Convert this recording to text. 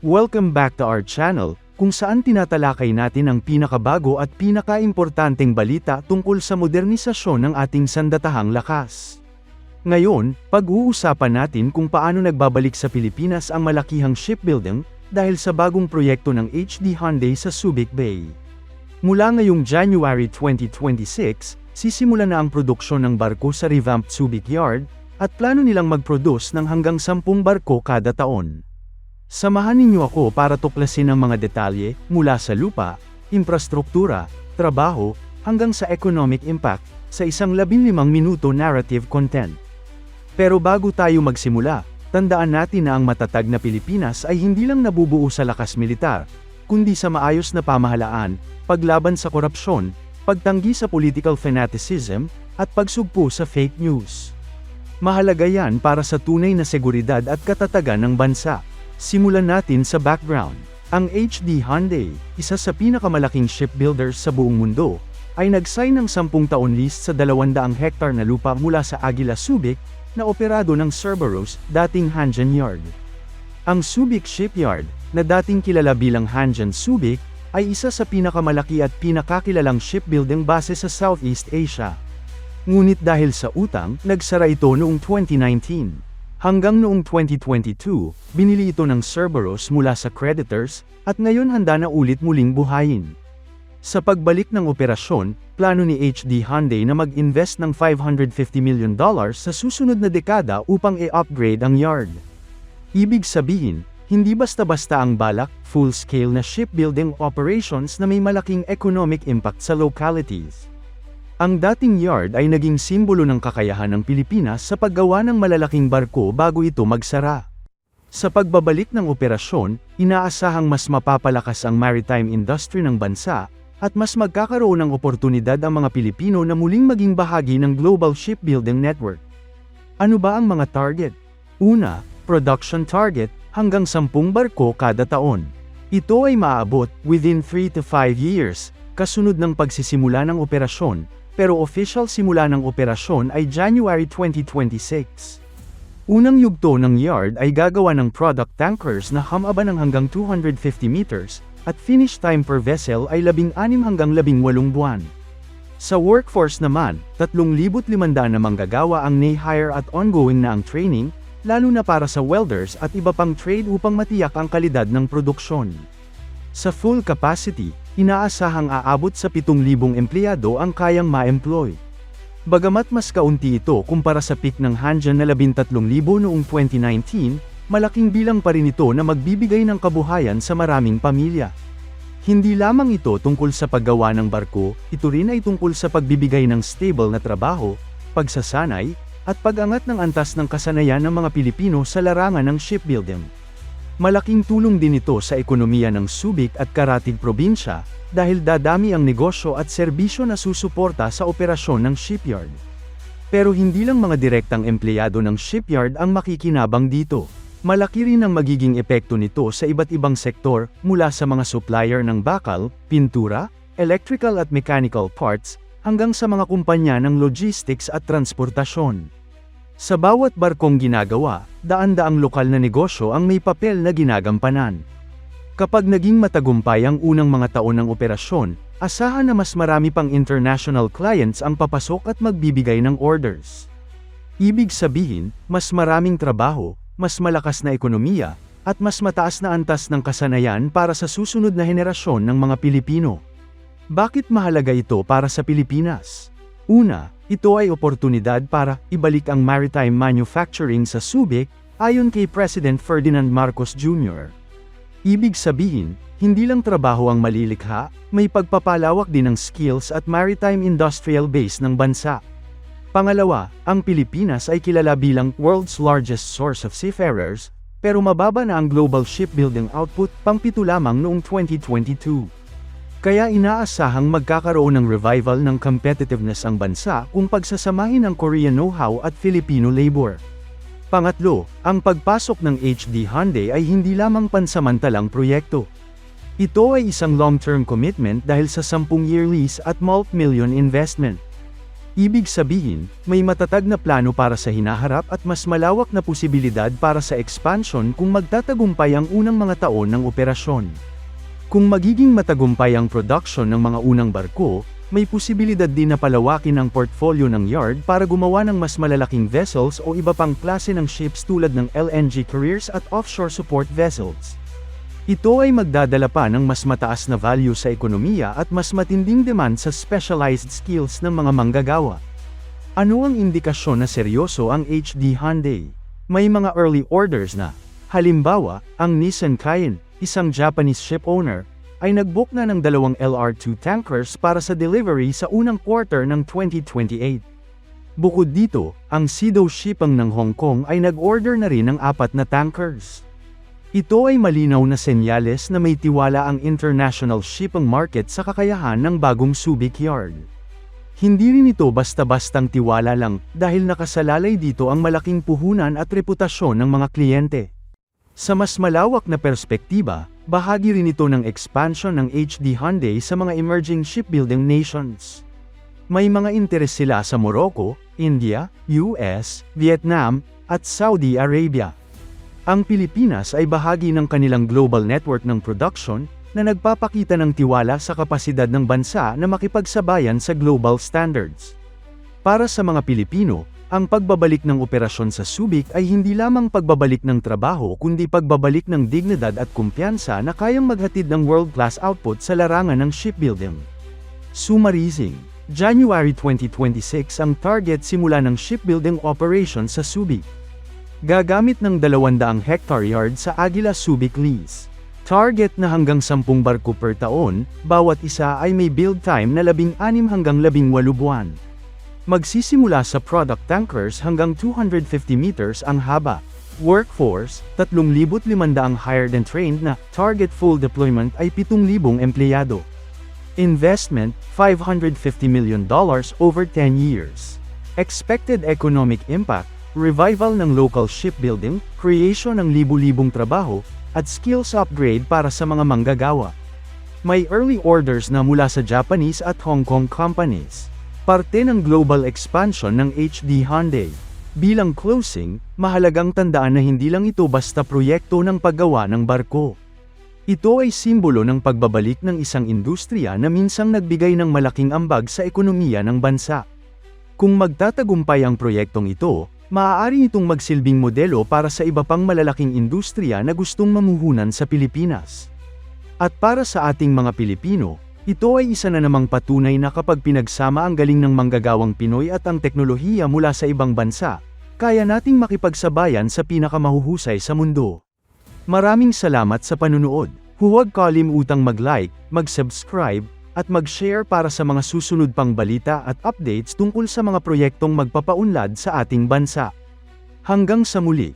Welcome back to our channel, kung saan tinatalakay natin ang pinakabago at pinakaimportanteng balita tungkol sa modernisasyon ng ating sandatahang lakas. Ngayon, pag-uusapan natin kung paano nagbabalik sa Pilipinas ang malakihang shipbuilding dahil sa bagong proyekto ng HD Hyundai sa Subic Bay. Mula ngayong January 2026, sisimula na ang produksyon ng barko sa revamped Subic Yard, at plano nilang mag-produce ng hanggang 10 barko kada taon. Samahan ninyo ako para tuklasin ang mga detalye mula sa lupa, infrastruktura, trabaho, hanggang sa economic impact sa isang 15 minuto narrative content. Pero bago tayo magsimula, tandaan natin na ang matatag na Pilipinas ay hindi lang nabubuo sa lakas militar, kundi sa maayos na pamahalaan, paglaban sa korupsyon, pagtanggi sa political fanaticism, at pagsugpo sa fake news. Mahalaga yan para sa tunay na seguridad at katatagan ng bansa. Simulan natin sa background. Ang HD Hyundai, isa sa pinakamalaking shipbuilders sa buong mundo, ay nag-sign ng 10 taon lease sa 200 hektar na lupa mula sa Aguila Subic, na operado ng Cerberus, dating Hanjin Yard. Ang Subic Shipyard, na dating kilala bilang Hanjin Subic, ay isa sa pinakamalaki at pinakakilalang shipbuilding base sa Southeast Asia. Ngunit dahil sa utang, nagsara ito noong 2019. Hanggang noong 2022, binili ito ng Cerberus mula sa creditors, at ngayon handa na ulit muling buhayin. Sa pagbalik ng operasyon, plano ni HD Hyundai na mag-invest ng $550 million sa susunod na dekada upang i-upgrade ang yard. Ibig sabihin, hindi basta-basta ang balak, full-scale na shipbuilding operations na may malaking economic impact sa localities. Ang dating yard ay naging simbolo ng kakayahan ng Pilipinas sa paggawa ng malalaking barko bago ito magsara. Sa pagbabalik ng operasyon, inaasahang mas mapapalakas ang maritime industry ng bansa, at mas magkakaroon ng oportunidad ang mga Pilipino na muling maging bahagi ng global shipbuilding network. Ano ba ang mga target? Una, production target, hanggang 10 barko kada taon. Ito ay maaabot within 3 to 5 years, kasunod ng pagsisimula ng operasyon, pero official simula ng operasyon ay January 2026. Unang yugto ng yard ay gagawa ng product tankers na hamaba ng hanggang 250 meters, at finish time per vessel ay 16 hanggang 18 buwan. Sa workforce naman, 3,500 na manggagawa ang na-hire at ongoing na ang training, lalo na para sa welders at iba pang trade upang matiyak ang kalidad ng produksyon. Sa full capacity, inaasahang aabot sa 7,000 empleyado ang kayang ma-employ. Bagamat mas kaunti ito kumpara sa peak ng Hanjin na 13,000 noong 2019, malaking bilang pa rin ito na magbibigay ng kabuhayan sa maraming pamilya. Hindi lamang ito tungkol sa paggawa ng barko, ito rin ay tungkol sa pagbibigay ng stable na trabaho, pagsasanay, at pag-angat ng antas ng kasanayan ng mga Pilipino sa larangan ng shipbuilding. Malaking tulong din ito sa ekonomiya ng Subic at Karatig probinsya, dahil dadami ang negosyo at serbisyo na susuporta sa operasyon ng shipyard. Pero hindi lang mga direktang empleyado ng shipyard ang makikinabang dito. Malaki rin ang magiging epekto nito sa iba't ibang sektor, mula sa mga supplier ng bakal, pintura, electrical at mechanical parts, hanggang sa mga kumpanya ng logistics at transportasyon. Sa bawat barkong ginagawa, daan-daang lokal na negosyo ang may papel na ginagampanan. Kapag naging matagumpay ang unang mga taon ng operasyon, asahan na mas marami pang international clients ang papasok at magbibigay ng orders. Ibig sabihin, mas maraming trabaho, mas malakas na ekonomiya, at mas mataas na antas ng kasanayan para sa susunod na henerasyon ng mga Pilipino. Bakit mahalaga ito para sa Pilipinas? Una, ito ay oportunidad para ibalik ang maritime manufacturing sa Subic, ayon kay President Ferdinand Marcos Jr. Ibig sabihin, hindi lang trabaho ang malilikha, may pagpapalawak din ng skills at maritime industrial base ng bansa. Pangalawa, ang Pilipinas ay kilala bilang world's largest source of seafarers, pero mababa na ang global shipbuilding output pangpito lamang noong 2022. Kaya inaasahang magkakaroon ng revival ng competitiveness ang bansa kung pagsasamahin ang Korean know-how at Filipino labor. Pangatlo, ang pagpasok ng HD Hyundai ay hindi lamang pansamantalang proyekto. Ito ay isang long-term commitment dahil sa 10-year lease at multi-million investment. Ibig sabihin, may matatag na plano para sa hinaharap at mas malawak na posibilidad para sa expansion kung magtatagumpay ang unang mga taon ng operasyon. Kung magiging matagumpay ang production ng mga unang barko, may posibilidad din na palawakin ang portfolio ng yard para gumawa ng mas malalaking vessels o iba pang klase ng ships tulad ng LNG carriers at offshore support vessels. Ito ay magdadala pa ng mas mataas na value sa ekonomiya at mas matinding demand sa specialized skills ng mga manggagawa. Ano ang indikasyon na seryoso ang HD Hyundai? May mga early orders na. Halimbawa, ang Nissan Cayenne, isang Japanese ship owner, ay nagbook na ng dalawang LR2 tankers para sa delivery sa unang quarter ng 2028. Bukod dito, ang Sido Shipping ng Hong Kong ay nag-order na rin ng apat na tankers. Ito ay malinaw na senyales na may tiwala ang international shipping market sa kakayahan ng bagong Subic Yard. Hindi rin ito basta-bastang tiwala lang, dahil nakasalalay dito ang malaking puhunan at reputasyon ng mga kliyente. Sa mas malawak na perspektiba, bahagi rin ito ng expansion ng HD Hyundai sa mga emerging shipbuilding nations. May mga interes sila sa Morocco, India, US, Vietnam, at Saudi Arabia. Ang Pilipinas ay bahagi ng kanilang global network ng production, na nagpapakita ng tiwala sa kapasidad ng bansa na makipagsabayan sa global standards. Para sa mga Pilipino, ang pagbabalik ng operasyon sa Subic ay hindi lamang pagbabalik ng trabaho kundi pagbabalik ng dignidad at kumpiyansa na kayang maghatid ng world-class output sa larangan ng shipbuilding. Summarizing, January 2026 ang target simula ng shipbuilding operation sa Subic. Gagamit ng 200 hectare yard sa Aguila Subic Lease. Target na hanggang 10 barko per taon, bawat isa ay may build time na 16 hanggang 18 buwan. Magsisimula sa product tankers hanggang 250 meters ang haba. Workforce, 3,500 ang hired and trained na, target full deployment ay 7,000 empleyado. Investment, $550 million over 10 years. Expected economic impact, revival ng local shipbuilding, creation ng libu-libong trabaho, at skills upgrade para sa mga manggagawa. May early orders na mula sa Japanese at Hong Kong companies. Parte ng global expansion ng HD Hyundai. Bilang closing, mahalagang tandaan na hindi lang ito basta proyekto ng paggawa ng barko. Ito ay simbolo ng pagbabalik ng isang industriya na minsang nagbigay ng malaking ambag sa ekonomiya ng bansa. Kung magtatagumpay ang proyektong ito, maaari itong magsilbing modelo para sa iba pang malalaking industriya na gustong mamuhunan sa Pilipinas. At para sa ating mga Pilipino, ito ay isa na namang patunay na kapag pinagsama ang galing ng manggagawang Pinoy at ang teknolohiya mula sa ibang bansa, kaya nating makipagsabayan sa pinakamahuhusay sa mundo. Maraming salamat sa panunood. Huwag kalimutang mag-like, mag-subscribe, at mag-share para sa mga susunod pang balita at updates tungkol sa mga proyektong magpapaunlad sa ating bansa. Hanggang sa muli.